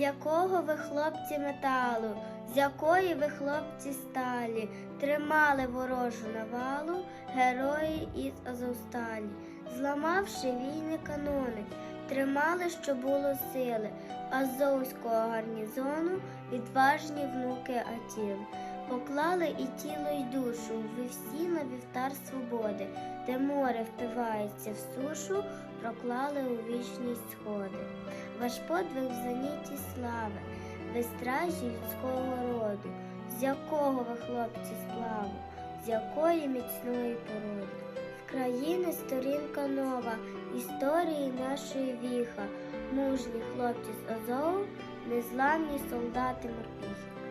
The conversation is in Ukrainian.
З якого ви хлопці металу, з якої ви хлопці сталі, тримали ворожу навалу, герої із Азовсталі, зламавши війни канони, тримали, що було сили, Азовського гарнізону, відважні внуки Атіл. Поклали і тіло, і душу, ви всі на вівтар свободи, де море впивається в сушу, проклали у вічність сходи. Ваш подвиг в зеніті слави, ви стражі людського роду, з якого ви хлопці сплаву, з якої міцної породи. В країни сторінка нова, історії нашої віха, мужні хлопці з Азову, незламні солдати морпіхи.